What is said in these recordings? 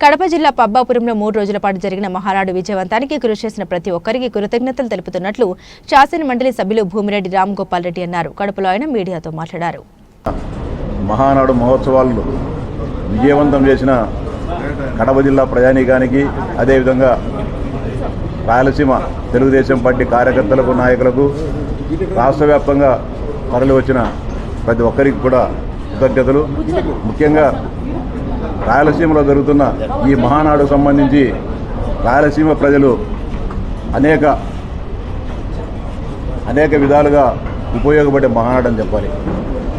కడప జిల్లా పబ్బాపురంలో మూడు రోజుల పాటు జరిగిన మహానాడు విజయవంతానికి కృషి చేసిన ప్రతి ఒక్కరికి కృతజ్ఞతలు తెలుపుతున్నట్లు శాసన మండలి సభ్యులు భూమిరెడ్డి రామ్ గోపాల్ రెడ్డి అన్నారు. కడపలో ఆయన మీడియాతో మాట్లాడారు. మహానాడు మహోత్సవాలను విజయవంతం చేసిన కడప జిల్లా ప్రజానీకానికి అదేవిధంగా రాయలసీమ తెలుగుదేశం పార్టీ కార్యకర్తలకు నాయకులకు రాష్ట్ర వ్యాప్తంగా తరలి వచ్చిన ప్రతి ఒక్కరికి కూడా కృతజ్ఞతలు. ముఖ్యంగా రాయలసీమలో జరుగుతున్న ఈ మహానాడు సంబంధించి రాయలసీమ ప్రజలు అనేక అనేక విధాలుగా ఉపయోగపడే మహానాడు అని చెప్పాలి.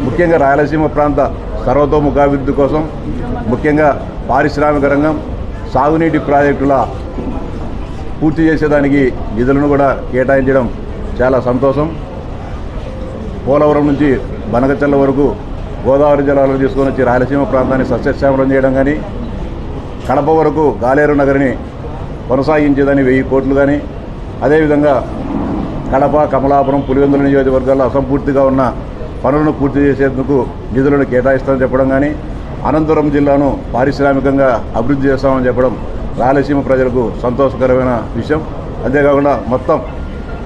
ముఖ్యంగా రాయలసీమ ప్రాంత సర్వతోముఖాభివృద్ధి కోసం ముఖ్యంగా పారిశ్రామిక రంగం సాగునీటి ప్రాజెక్టుల పూర్తి చేసేదానికి నిధులను కూడా కేటాయించడం చాలా సంతోషం. పోలవరం నుంచి బనగచల్ల వరకు గోదావరి జలాలను తీసుకొని వచ్చి రాయలసీమ ప్రాంతాన్ని సస్యశ్యామలం చేయడం కానీ కడప వరకు గాలేరు నగరిని కొనసాగించేదని వెయ్యి కోట్లు కానీ అదేవిధంగా కడప కమలాపురం పులివెందుల నియోజకవర్గాల్లో అసంపూర్తిగా ఉన్న పనులను పూర్తి చేసేందుకు నిధులను కేటాయిస్తామని చెప్పడం కానీ అనంతపురం జిల్లాను పారిశ్రామికంగా అభివృద్ధి చేస్తామని చెప్పడం రాయలసీమ ప్రజలకు సంతోషకరమైన విషయం. అంతేకాకుండా మొత్తం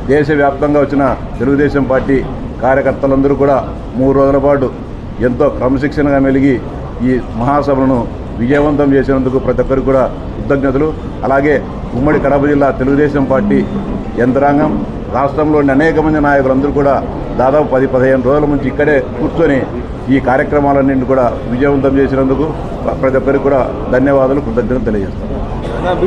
దేశవ్యాప్తంగా వచ్చిన తెలుగుదేశం పార్టీ కార్యకర్తలందరూ కూడా మూడు రోజుల పాటు ఎంతో క్రమశిక్షణగా మెలిగి ఈ మహాసభలను విజయవంతం చేసినందుకు ప్రతి ఒక్కరికి కూడా కృతజ్ఞతలు. అలాగే ఉమ్మడి కడప జిల్లా తెలుగుదేశం పార్టీ యంత్రాంగం రాష్ట్రంలోని అనేక మంది నాయకులందరూ కూడా దాదాపు పది పదిహేను రోజుల నుంచి ఇక్కడే కూర్చొని ఈ కార్యక్రమాలన్నింటినీ కూడా విజయవంతం చేసినందుకు ప్రతి ఒక్కరికి కూడా ధన్యవాదాలు కృతజ్ఞతలు తెలియజేస్తాను.